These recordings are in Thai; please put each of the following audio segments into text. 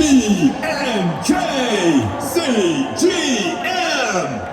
B N K C G M.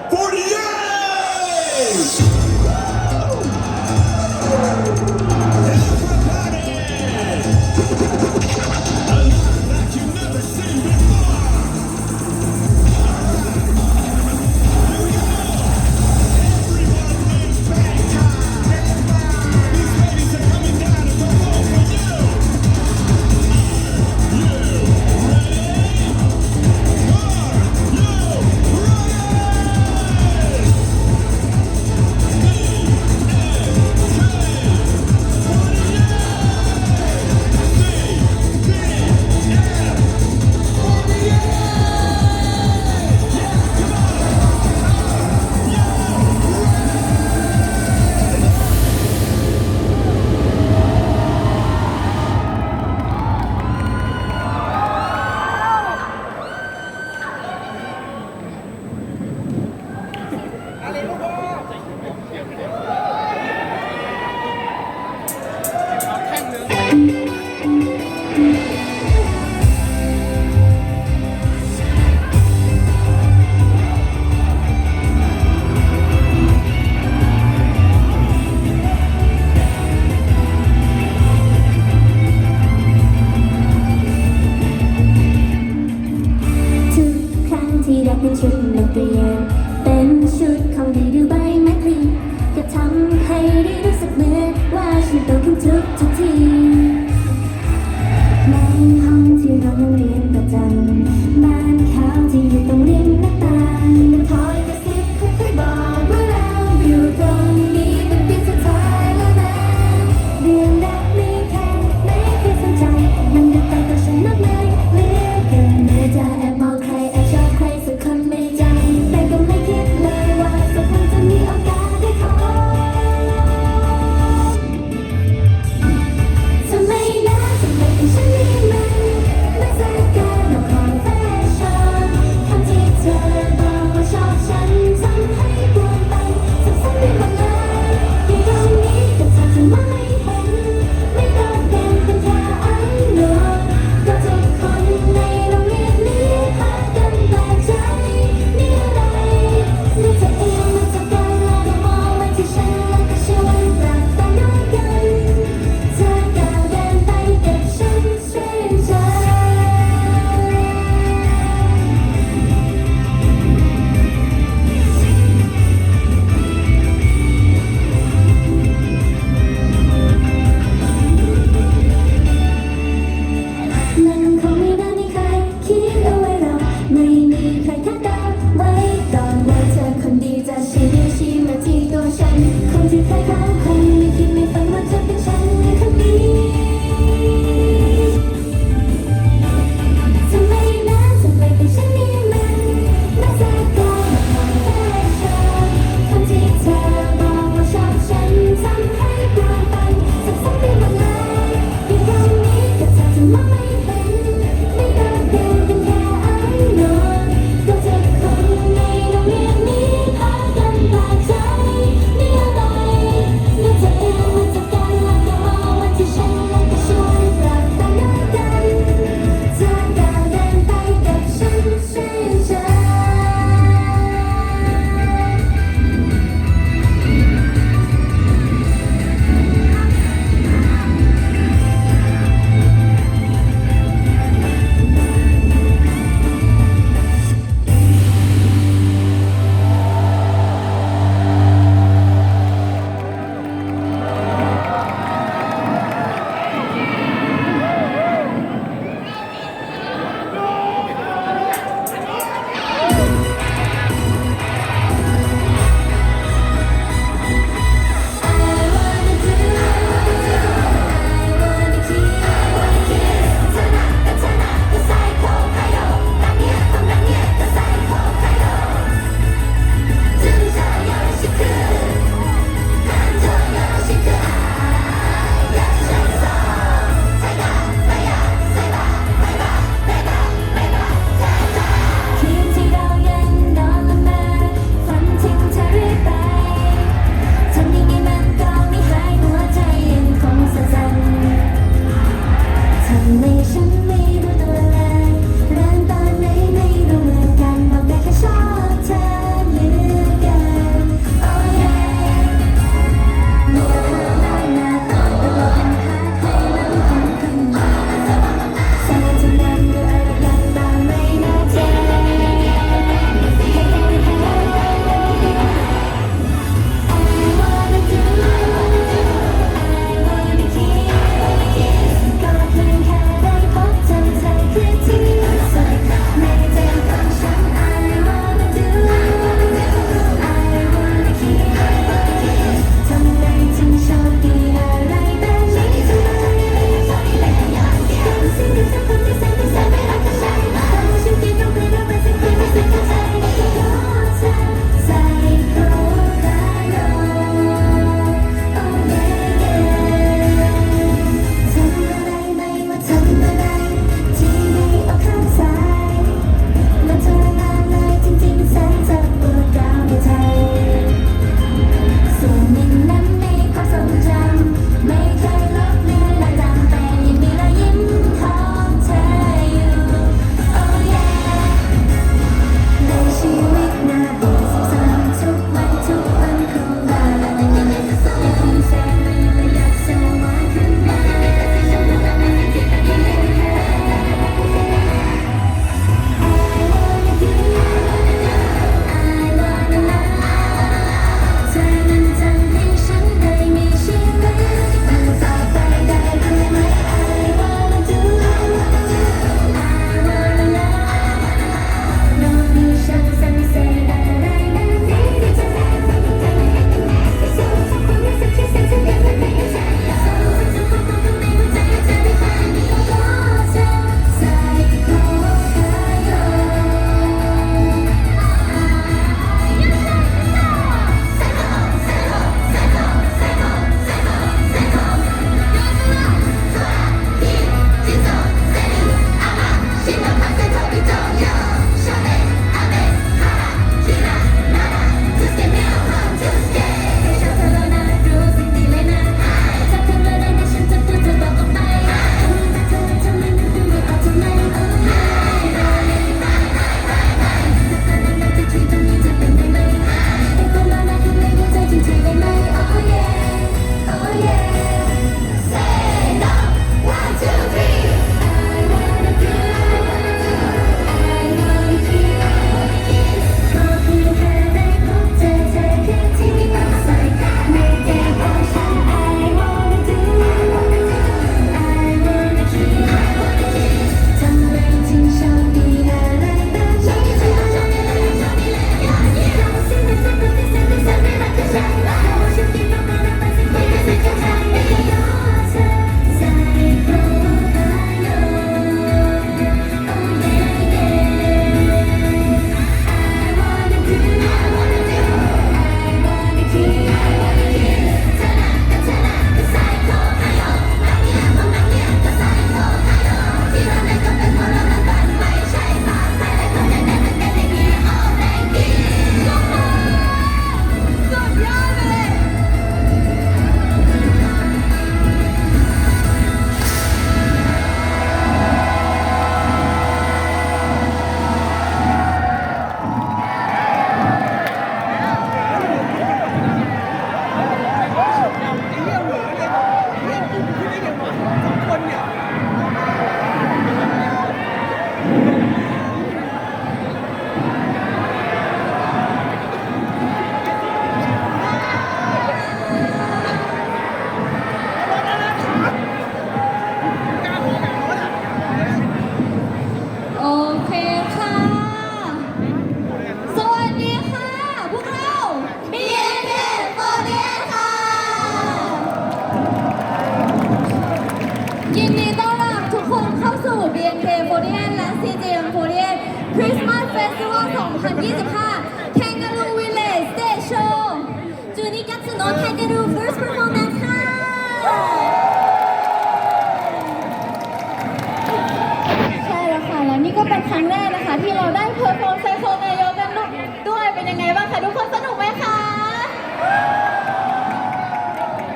ไงบ้างคะทุกคนสนุกไหมคะ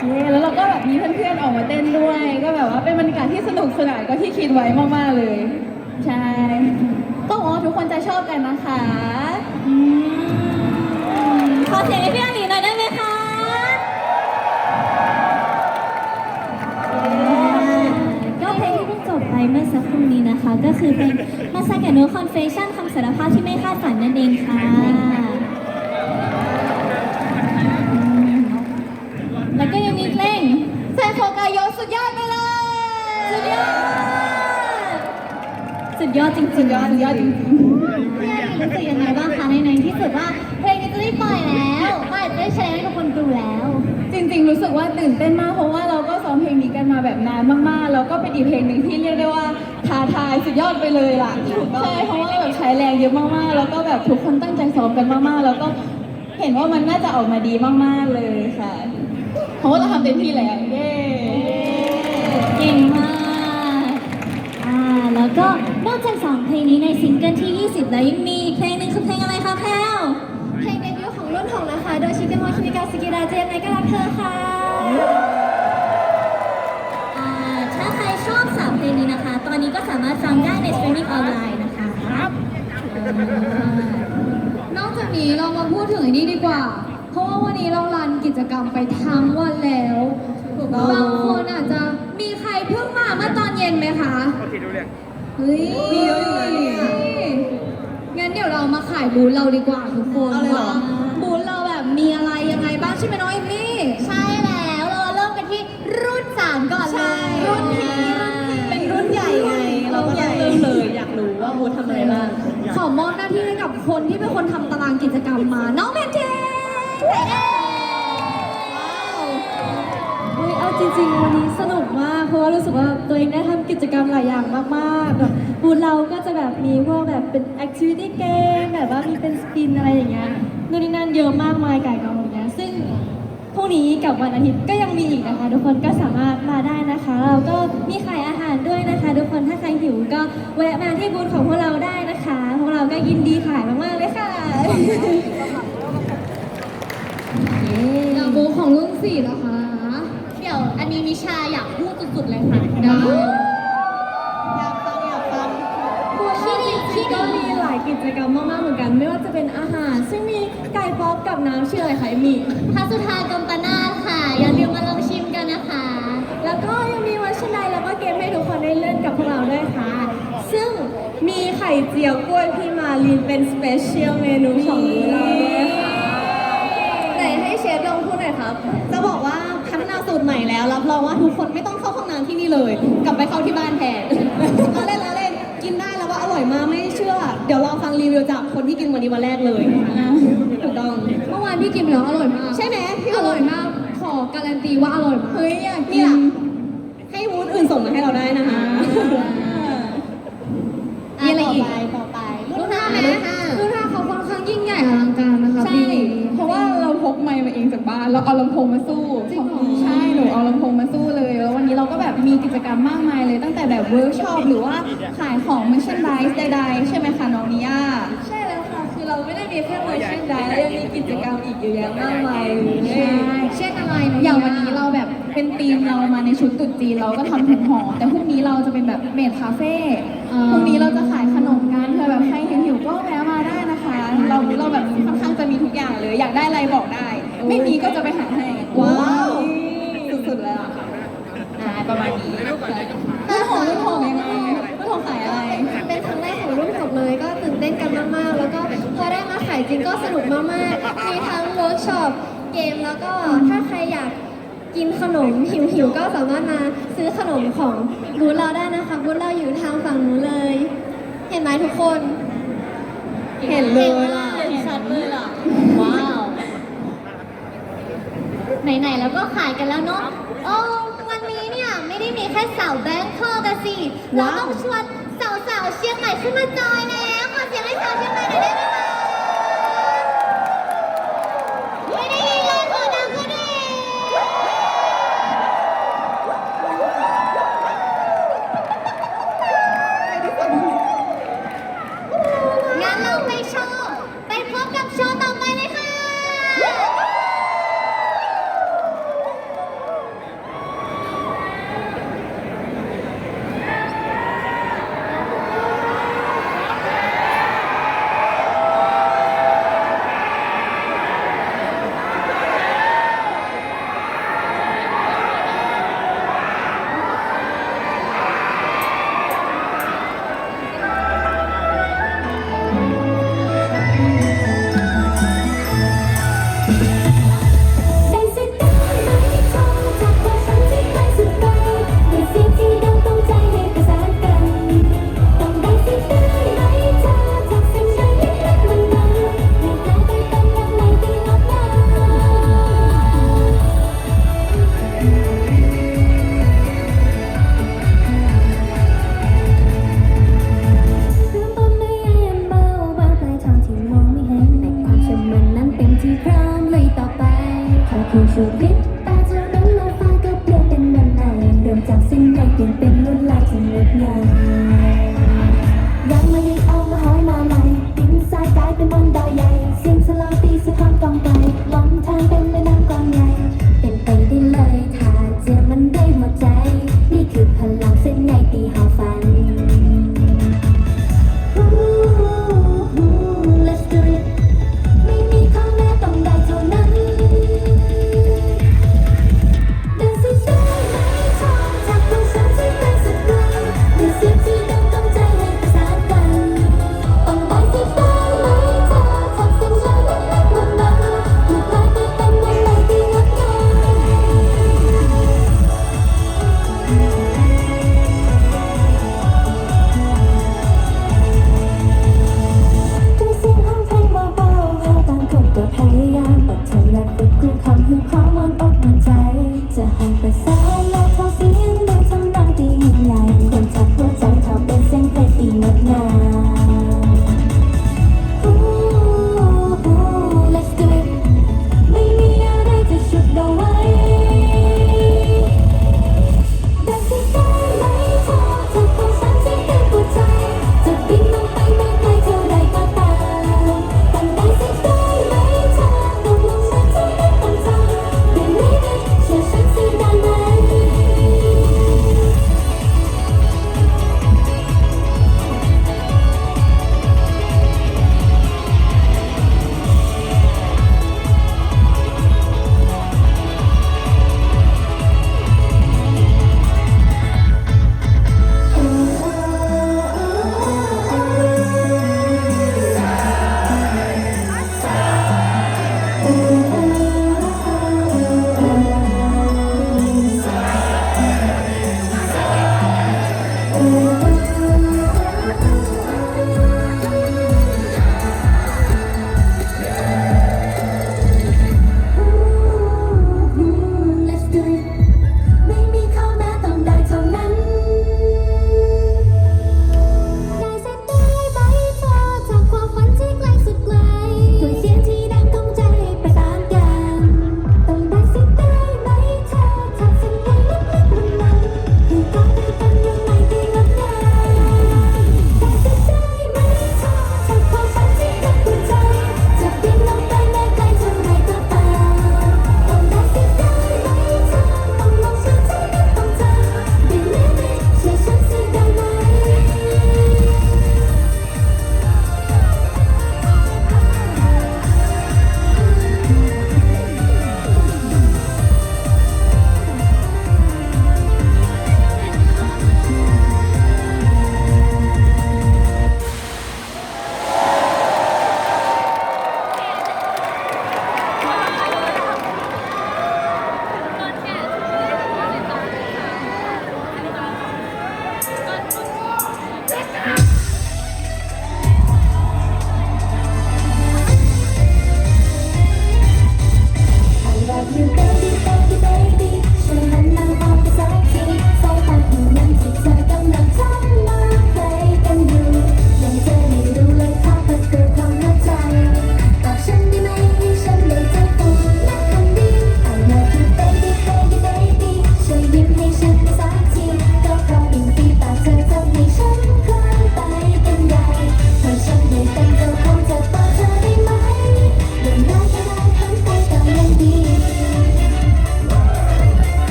เย้แล้วเราก็แบบมีเพื่อนๆออกมาเต้นด้วย ก็แบบว่าเป็นบรรยากาศที่สนุกสนานกว่าที่คิดไว้มากๆเลย ใช่ก็หวังว่าทุกคนจะชอบกันนะคะอืมขอเสียงให้พี่อันหลีหน่อยได้ไหมคะก็เพลงที่เพิ่งจบไปเมื่อสักครู่นี้นะคะ ก็คือเป็นมาซาเกะโนคอนเฟชั่นคำสารภาพที่ไม่คาดฝันนั่นเองค่ะอืมแล้วก็ยังมีเพลงเซโคกายโยสุดยอดไปเลย สุดยอด สุด ยอดจริงๆสุดยอดสุดยอดจริงๆพี่อันรู้สึกยังไงบ้างคะในในที่สุดว่าเพลงนี้จะได้ปล่อยแล้วก็ได้แชร์ให้ทุกคนดูแล้ว จริง ๆ รู้สึกว่าตื่นเต้นมากเพราะว่าเราก็ซ้อมเพลงนี้กันมาแบบนานมากๆแล้วก็เป็นอีกเพลงหนึ่งที่เรียกได้ว่าท้าทายสุดยอดไปเลยล่ะใช่เพราะว่าแบบใช้แรงเยอะมากๆ แล้วก็แบบทุกคนตั้งใจซ้อมกันมากๆ แล้วก็เห็นว่ามันน่าจะออกมาดีมากๆเลยค่ะ เพราะว่าเราทำเต็มที่แล้วเย้เก่งมากอ่า แล้วก็นอกจากสองเพลงนี้ในซิงเกิลที่ 20 แล้วยังมีอีกเพลงหนึ่งคือเพลงอะไรคะแพลวเพลงเดบิวต์ของรุ่นหกนะคะ โดยชิเกมอนคิมิกาสกิดาเจนในก็รักเธอค่ะอ่าถ้าใครชอบสามเพลงนี้นะคะ ตอนนี้ก็สามารถฟังได้ในสตรีมมิ่งออนไลน์นะคะนอกจากนี้เรามาพูดถึงอันนี้ดีกว่า เพราะว่าวันนี้เรารันกิจกรรมไปทั้งวันแล้วบางคนอาจจะมีใครเพิ่งมาเมื่อตอนเย็นไหมคะ โอเคดูเรื่อง เฮ้ยมีเยอะอยู่เลยงั้นเดี๋ยวเรามาขายบูธเราดีกว่าทุกคนเอาเลยเหรอ ว่าบูธเราแบบมีอะไรยังไงบ้างใช่ไหมน้องเอมมี่ ใช่แล้วเราเริ่มกันที่รุ่น3ก่อนเลยรุ่นพี่รุ่นพี่เป็นรุ่นใหญ่ไง เราก็ต้องเริ่มเลย อยากรู้ว่าบูธทำอะไรบ้าง ขอมอบหน้าที่ให้กับคนที่เป็นคนทำตารางกิจกรรมมา น้องเบนเทน เฮ้ยเอาจริงๆ วันนี้สนุกมาก เพราะว่ารู้สึกว่าตัวเองได้ทำกิจกรรมหลายอย่างมากๆแบบบูธเราก็จะแบบมีพวกแบบเป็น activity game แบบว่ามีเป็นสปินอะไรอย่างเงี้ยนู่นนี่นั่นเยอะมากมายไก่กองอย่างเงี้ยซึ่งพรุ่งนี้กับวันอาทิตย์ก็ยังมีอีกนะคะ ทุกคนก็สามารถมาได้นะคะ เราก็มีขายอาหารด้วยนะคะ ทุกคนถ้าใครหิวก็แวะมาที่บูธของพวกเราได้อยากรู้ของรุ่นสี่เหรอคะเดี๋ยวอันนี้ นิชาอยากพูดสุดๆเลยค่ะได้อยากฟังอยากฟังคือที่นี่ที่ก็มีหลายกิจกรรมมากๆเหมือนกัน ไม่ว่าจะเป็นอาหาร ซึ่งมีไก่ป๊อปกับน้ำชื่ออะไรคะเอมี่พัสุธากรมปนาถค่ะ อย่าลืมมาลองชิมกันนะคะ แล้วก็ยังมีวัชนัยแล้วก็เกมให้ทุกคนได้เล่นกับพวกเราด้วยค่ะ ซึ่งมีไข่เจียวกล้วยพี่มาลินเป็นสเปเชียลเมนูของเราด้วยค่ะไหนให้เชฟลองพูดหน่อยครับ จะบอกว่า พัฒนาสูตรใหม่แล้ว รับรองว่าทุกคนไม่ต้องเข้าห้องน้ำที่นี่เลย กลับไปเข้าที่บ้านแทนเราเล่นเราเล่นกินได้แล้วว่าอร่อยมากไม่เชื่อ เดี๋ยวลองฟังรีวิวจากคนที่กินวันนี้วันแรกเลยถูกต้องเมื่อวานพี่กินไปแล้วอร่อยมาก ใช่ไหมพี่ออร่ร่ออยยมาก ขอการันตีว่าอร่อยมากเฮ้ยอยากกินอะให้วูดอื่นส่งมาให้เราได้นะคะมีอะไรอีกต่อไปรุ่นห้าไหมรุ่นห้าเขาค่อนข้างยิ่งใหญ่อลังการนะคะใช่ปีนี้เพราะว่าเราพกไมค์มาเองจากบ้านเราเอาลำโพงมาสู้ เอาลำโพงมาสู้เลยแล้ววันนี้เราก็แบบมีกิจกรรมมากมายเลยตั้งแต่แบบเวิร์กช็อปหรือว่าขายของเมอร์ชันไดส์ใดๆใช่ไหมคะน้องนิยาใช่แล้วค่ะ คือเราไม่ได้มีแค่เวอร์ชันไดแล้วยังมีกิจกรรมอีกเยอะแยะมากมายเลยใช่เช่นอะไรเนาะอย่างวันนี้เราแบบเป็นธีมเรามาในชุดตรุ๊จีนเราก็ทำถุงห่อแต่พรุ่งนี้เราจะเป็นแบบเมดคาเฟ่พรุ่งนี้เราจะขายขนมกันเผื่อแบบใครหิวๆก็แวะมาได้นะคะ เราเราแบบค่อนข้างจะมีทุกอย่างเลยอยากได้อะไรบอกได้ ไม่มีก็จะไปหาให้ว้าวสุดๆแล้วอ่า ประมาณนี้รุ่นหงรุ่นหงยังไงรุ่นหงขายอะไร เป็นครั้งแรกของรุ่นผมเลยก็ตื่นเต้นกันมากๆ แล้วก็พอได้มาขายจริงก็สนุกมากๆ มีทั้งเวิร์กช็อปเกมแล้วก็ถ้าใครอยากกินขนมหิวๆก็สามารถมาซื้อขนมของบูธเราได้นะคะบูธเราอยู่ทางฝั่งนู้นเลย เห็นไหมทุกคน เห็นเลยล่ะเห็นชัดเลยล่ะว้าวไหนๆแล้วก็ขายกันแล้วเนาะโอ้วันนี้เนี่ย ไม่ได้มีแค่สาวแบงค์คอกกันสิ เราต้องชวนสาวๆเชียงใหม่ขึ้นมาจอยแล้วขอเสียงให้สาวเชียงใหม่หน่อยได้ไหมคะ แค่เพียงชั่วพริบตาเท่านั้นโลยฟ้าก็เปลี่ยนเป็นวันใหม่เริ่มจากสิ่งใดเปลี่ยนเป็น